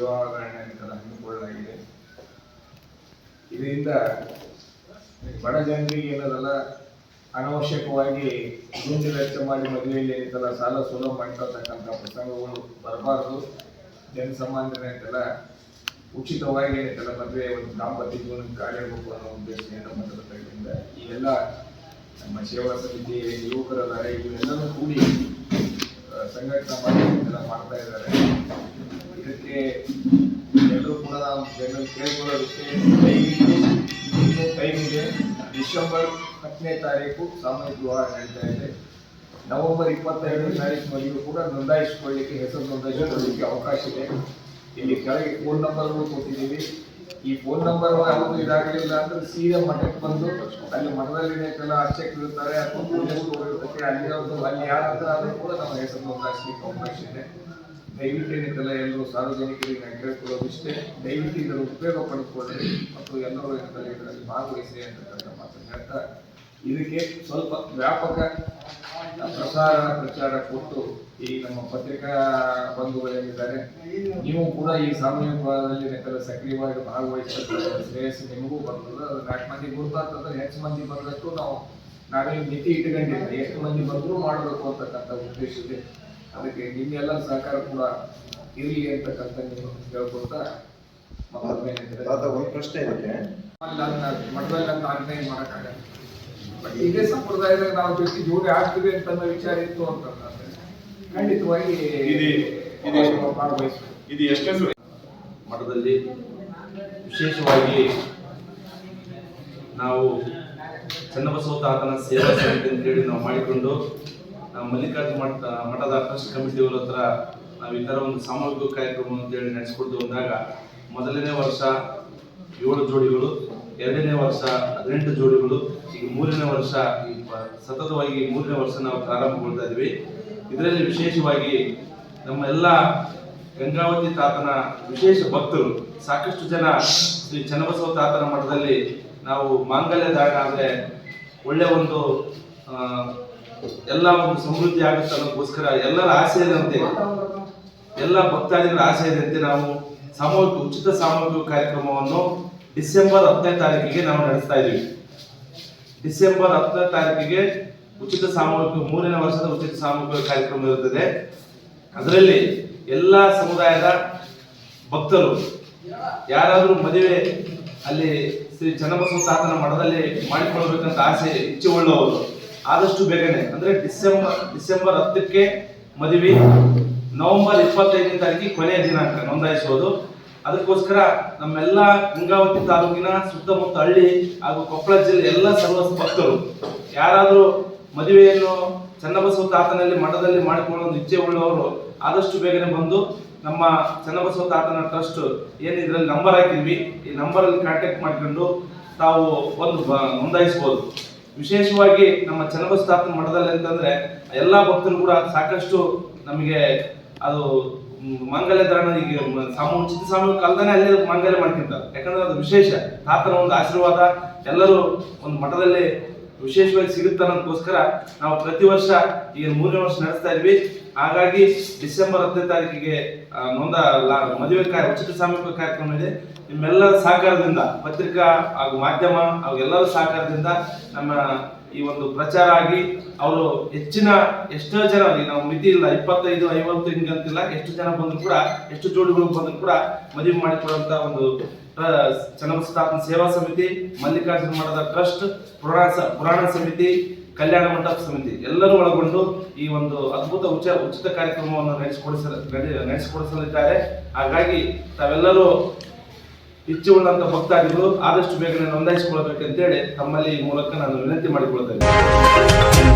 ಸಭಾರಣೆಗಳ ಹಮ್ಮಿಕೊಳ್ಳಲಾಗಿದೆ. ಇದರಿಂದ ಬಡ ಜನರಿಗೆ ಏನದಲ್ಲ ಅನವಶ್ಯಕವಾಗಿ ದುಂಡು ವೆಚ್ಚ ಮಾಡಿ ಮದುವೆಯಲ್ಲಿ ಏನೈತಲ್ಲ ಸಾಲ ಸುಲಭ ಮಾಡ್ಕೊಳ್ತಕ್ಕಂಥ ಪ್ರಸಂಗಗಳು ಬರಬಾರದು. ಜನಸಾಮಾನ್ಯರ ಏನೈತಲ್ಲ ಉಚಿತವಾಗಿ ಏನೈತಲ್ಲ ಮದುವೆ ಒಂದು ದಾಂಪತ್ಯ ಜೀವನಕ್ಕೆ ಕಾಲಿಡಬೇಕು ಅನ್ನೋ ಉದ್ದೇಶದಿಂದ ಕಡೆಯಿಂದ ಈ ಎಲ್ಲ ನಮ್ಮ ಸೇವಾ ಸಮಿತಿ ಯುವಕರ ಇವರೆಲ್ಲರೂ ಕೂಡಿ ಸಂಘಟನೆ ಮಾಡಿ ಮಾಡ್ತಾ ಇದ್ದಾರೆ. ಇದಕ್ಕೆ ಎಲ್ಲರೂ ಕೂಡ ಜನರು ಕೇಳ್ಕೊಳ್ಳೋದಕ್ಕೆ ದಯವಿಟ್ಟು ಇನ್ನೂ ಡಿಸೆಂಬರ್ ಹತ್ತನೇ ತಾರೀಕು ಸಾಮೂಹಿಕ ವಿವಾಹ ನಡೀತಾ ಇದೆ. ನವೆಂಬರ್ ಇಪ್ಪತ್ತೈದನೇ ತಾರೀಕು ಮದುವೆ ಕೂಡ ನೋಂದಾಯಿಸಿಕೊಳ್ಳಿಕ್ಕೆ, ಹೆಸರು ನೋಂದಾಯಿಸಿಕೊಳ್ಳಲಿಕ್ಕೆ ಅವಕಾಶ ಇದೆ. ಇಲ್ಲಿ ಕೆಳಗೆ ಫೋನ್ ನಂಬರ್ಗಳು ಕೊಟ್ಟಿದ್ದೀವಿ. ಈ ಫೋನ್ ನಂಬರ್ ಯಾವುದು ಇದಾಗಲಿಲ್ಲ ಅಂದ್ರೆ ಸೀದಾ ಮಠಕ್ಕೆ ಬಂದು ಅಲ್ಲಿ ಮಠದಲ್ಲಿ ಕೆಲ ಅರ್ಚಕರು ಇರ್ತಾರೆ ಅಥವಾ ಅಲ್ಲಿ ಅಲ್ಲಿ ಆದ್ರೂ ಕೂಡ ನಮ್ಮ ಹೆಸರು ನೋಂದಾಯಿಸಲಿಕ್ಕೆ ಅವಕಾಶ ಇದೆ. ದಯವಿಟ್ಟು ತಲೆ ಎಲ್ಲರೂ ಸಾರ್ವಜನಿಕರಿಗೆ ನಾನು ಕೇಳ್ಕೊಳ್ಳೋದಿಷ್ಟೇ ದಯವಿಟ್ಟು ಇದರ ಉಪಯೋಗ ಪಡೆದುಕೊಳ್ಳಿ ಮತ್ತು ಎಲ್ಲರೂ ಏನಂತಲ್ಲ ಇದರಲ್ಲಿ ಭಾಗವಹಿಸಿ ಅಂತಕ್ಕಂಥ ಮಾತನ್ನು ಹೇಳ್ತಾ ಇದಕ್ಕೆ ಸ್ವಲ್ಪ ವ್ಯಾಪಕ ಪ್ರಸಾರ ಪ್ರಚಾರ ಕೊಟ್ಟು ಈ ನಮ್ಮ ಪತ್ರಿಕಾ ಬಂಧುಗಳೇನಿದ್ದಾರೆ ನೀವು ಕೂಡ ಈ ಸಾಮೂಹಿಕವಾದದಲ್ಲಿ ಏನೈತಲ್ಲ ಸಕ್ರಿಯವಾಗಿ ಭಾಗವಹಿಸ್ತಕ್ಕಂಥ ಶ್ರೇಯಸ್ಸು ನಿಮಗೂ ಬರ್ತದೆ ಅದು ನಾಲ್ಕು ಮಂದಿ ಗುರುತಾಗ್ತದೆ, ಹೆಚ್ಚು ಮಂದಿ ಬಂದಷ್ಟು ನಾವು ನಾವೇ ಮಿತಿ ಇಟ್ಕೊಂಡಿಲ್ಲ. ಎಷ್ಟು ಮಂದಿ ಬಂದರೂ ಮಾಡಬೇಕು ಅಂತಕ್ಕಂಥ ಉದ್ದೇಶ ಇದೆ ಅದಕ್ಕೆ ನಿಮ್ಮೆಲ್ಲ ಸಹಕಾರ ಕೂಡ ಇರಲಿ ಅಂತಕ್ಕಂಥ ನೀವು ತಾತ ಒಂದು ಪ್ರಶ್ನೆ ಇದಕ್ಕೆ ಮಠದಲ್ಲಿ ಅಂತ ಆರ್ಗನೈಸ್ ಮಾಡಕ್ಕಾಗಲ್ಲ. ಬಟ್ ಇದೇ ಸಂಪ್ರದಾಯದಾಗ ನಾವು ಜೊತೆ ಜೋಡಿ ಆಗ್ತೀವಿ ಅಂತ ಅನ್ನೋ ವಿಚಾರ ಇತ್ತು ಅಂತಂದ್ರೆ ಖಂಡಿತವಾಗಿ ಇದು- ಎಷ್ಟನೇ ಮಠದಲ್ಲಿ ವಿಶೇಷವಾಗಿ ನಾವು ಚನ್ನಬಸವ ತಾತನ ಸೇವಾ ಸಮಿತಿ ಅಂತೇಳಿ ನಾವು ಮಾಡಿಕೊಂಡು ಮಲ್ಲಿಕಾರ್ಜುನ ಮಠ, ಮಠದ ಟ್ರಸ್ಟ್ ಕಮಿಟಿಯವರ ಹತ್ರ ನಾವು ಈ ಥರ ಒಂದು ಸಾಮೂಹಿಕ ಕಾರ್ಯಕ್ರಮ ಅಂತೇಳಿ ನಡೆಸ್ಕೊಡ್ತು ಬಂದಾಗ ಮೊದಲನೇ ವರ್ಷ ಏಳು ಜೋಡಿಗಳು, ಎರಡನೇ ವರ್ಷ ಹದಿನೆಂಟು ಜೋಡಿಗಳು ಈಗ ಮೂರನೇ ವರ್ಷ ಸತತವಾಗಿ ಮೂರನೇ ವರ್ಷ ನಾವು ಪ್ರಾರಂಭಗೊಳ್ತಾ ಇದ್ವಿ. ಇದರಲ್ಲಿ ವಿಶೇಷವಾಗಿ ನಮ್ಮ ಎಲ್ಲ ಗಂಗಾವತಿ ತಾತನ ವಿಶೇಷ ಭಕ್ತರು, ಸಾಕಷ್ಟು ಜನ ಶ್ರೀ ಚನ್ನಬಸವ ತಾತನ ಮಠದಲ್ಲಿ ನಾವು ಮಾಂಗಲ್ಯ ದಾಟ ಆದ್ರೆ ಒಳ್ಳೆ ಒಂದು ಎಲ್ಲ ಒಂದು ಸಮೃದ್ಧಿ ಆಗುತ್ತೆ ಅನ್ನೋದಕ್ಕೋಸ್ಕರ ಎಲ್ಲರ ಆಸೆ ಇದಂತೆ ಎಲ್ಲ ಭಕ್ತಾದಿಗಳ ಆಸೆ ಇದಂತೆ ನಾವು ಸಾಮೂಹಿಕ ಉಚಿತ ಸಾಮೂಹಿಕ ಕಾರ್ಯಕ್ರಮವನ್ನು ಡಿಸೆಂಬರ್ ಹತ್ತನೇ ತಾರೀಕಿಗೆ ನಾವು ನಡೆಸ್ತಾ ಇದ್ದೀವಿ. ಡಿಸೆಂಬರ್ ಹತ್ತನೇ ತಾರೀಕಿಗೆ ಉಚಿತ ಸಾಮೂಹಿಕ ಮೂರನೇ ವರ್ಷದ ಉಚಿತ ಸಾಮೂಹಿಕ ಕಾರ್ಯಕ್ರಮ ಇರುತ್ತದೆ. ಅದರಲ್ಲಿ ಎಲ್ಲ ಸಮುದಾಯದ ಭಕ್ತರು ಯಾರಾದರೂ ಮದುವೆ ಅಲ್ಲಿ ಶ್ರೀ ಚನ್ನಬಸವ ಸಾಧನ ಮಠದಲ್ಲಿ ಮಾಡಿಕೊಳ್ಬೇಕಂತ ಆಸೆ ಇಚ್ಛೆ ಉಳ್ಳವರು ಆದಷ್ಟು ಬೇಗನೆ, ಅಂದ್ರೆ ಡಿಸೆಂಬರ್ ಡಿಸೆಂಬರ್ ಹತ್ತಕ್ಕೆ ಮದುವೆ, ನವೆಂಬರ್ ಇಪ್ಪತ್ತೈದನೇ ತಾರೀಕಿಗೆ ಕೊನೆಯ ದಿನಾಂಕ ನೋಂದಾಯಿಸುವುದು ಅದಕ್ಕೋಸ್ಕರ ನಮ್ಮೆಲ್ಲ ಗಂಗಾವತಿ ತಾಲೂಕಿನ ಸುತ್ತಮುತ್ತ ಹಳ್ಳಿ ಹಾಗೂ ಕೊಪ್ಪಳ ಜಿಲ್ಲೆ ಎಲ್ಲ ಸರ್ವ ಭಕ್ತರು, ಯಾರಾದರೂ ಮದುವೆಯನ್ನು ಚನ್ನಬಸವ ತಾತನಲ್ಲಿ ಮಠದಲ್ಲಿ ಮಾಡಿಕೊಳ್ಳೋ ಒಂದು ಇಚ್ಛೆ ಉಳ್ಳವರು, ಆದಷ್ಟು ಬೇಗನೆ ಬಂದು ನಮ್ಮ ಚನ್ನಬಸವ ತಾತನ ಟ್ರಸ್ಟ್ ಏನು ಇದರಲ್ಲಿ ನಂಬರ್ ಹಾಕಿದ್ವಿ, ಈ ನಂಬರಲ್ಲಿ ಕಾಂಟ್ಯಾಕ್ಟ್ ಮಾಡ್ಕೊಂಡು ತಾವು ಒಂದು ನೋಂದಾಯಿಸ್ಬೋದು. ವಿಶೇಷವಾಗಿ ನಮ್ಮ ಚನ್ನಬಸವ ಸ್ಥಾಪನೆ ಮಠದಲ್ಲಿ ಅಂತಂದ್ರೆ ಎಲ್ಲ ಭಕ್ತರು ಕೂಡ ಸಾಕಷ್ಟು ನಮಗೆ ಅದು ಮಾಂಗಲ್ಯ ಧಾರಣ ಈಗ ಸಾಮೂ ಉಚಿತ ಸಾಮೂಹಿಕ ಅಲ್ದಾನೆ ಅಲ್ಲಿ ಮಾಂಗಲ್ಯ ಮಾಡ್ಕೊಂತಾರೆ ಯಾಕಂದ್ರೆ ಅದು ವಿಶೇಷ. ತಾತನ ಒಂದು ಆಶೀರ್ವಾದ ಎಲ್ಲರೂ ಒಂದು ಮಠದಲ್ಲಿ ವಿಶೇಷವಾಗಿ ಸಿಗುತ್ತೆ ಅನ್ನೋದಕ್ಕೋಸ್ಕರ ನಾವು ಪ್ರತಿ ವರ್ಷ ಈಗ ಮೂರನೇ ವರ್ಷ ನಡೆಸ್ತಾ ಇದ್ವಿ ಹಾಗಾಗಿ ಡಿಸೆಂಬರ್ ಹತ್ತನೇ ತಾರೀಕಿಗೆ ನೊಂದ ಮದುವೆ ಕಾರ್ಯ, ಉಚಿತ ಸಾಮೂಹಿಕ ಕಾರ್ಯಕ್ರಮ ಇದೆ. ನಿಮ್ಮೆಲ್ಲರ ಸಹಕಾರದಿಂದ, ಪತ್ರಿಕಾ ಹಾಗೂ ಮಾಧ್ಯಮ ಹಾಗೂ ಎಲ್ಲರ ಸಹಕಾರದಿಂದ ನಮ್ಮ ಈ ಒಂದು ಪ್ರಚಾರ ಆಗಿ ಅವರು ಹೆಚ್ಚಿನ ಎಷ್ಟೋ ಜನ ನಾವು ಮಿತಿ ಇಲ್ಲ, ಇಪ್ಪತ್ತೈದು, ಐವತ್ತು ಹಿಂಗಂತಿಲ್ಲ ಎಷ್ಟು ಜನ ಬಂದ್ರು ಕೂಡ, ಎಷ್ಟು ಜೋಡಿಗಳು ಬಂದ್ರು ಕೂಡ ಮದುವೆ ಮಾಡಿಕೊಡುವಂತ ಒಂದು ಚನ್ನಬಸವ ಸೇವಾ ಸಮಿತಿ, ಮಲ್ಲಿಕಾರ್ಜುನ ಮಠದ ಟ್ರಸ್ಟ್ ಪುರಾಣ ಪುರಾಣ ಸಮಿತಿ, ಕಲ್ಯಾಣ ಮಂಟಪ ಸಮಿತಿ, ಎಲ್ಲರೂ ಒಳಗೊಂಡು ಈ ಒಂದು ಅದ್ಭುತ ಉಚ, ಉಚಿತ ಕಾರ್ಯಕ್ರಮವನ್ನು ನಡೆಸಿಕೊಡಿಸ ನಡೆ- ನಡೆಸಿಕೊಡಿಸಲಿದ್ದಾರೆ. ಹಾಗಾಗಿ ತಾವೆಲ್ಲರೂ ಇಚ್ಛೆ ಉಳ್ಳಂತ ಭಕ್ತಾದಿಗಳು ಆದಷ್ಟು ಬೇಗನೆ ನೋಂದಾಯಿಸಿಕೊಳ್ಬೇಕಂತೇಳಿ ತಮ್ಮಲ್ಲಿ ಈ ಮೂಲಕ ನಾನು ವಿನಂತಿ ಮಾಡಿಕೊಳ್ತೇನೆ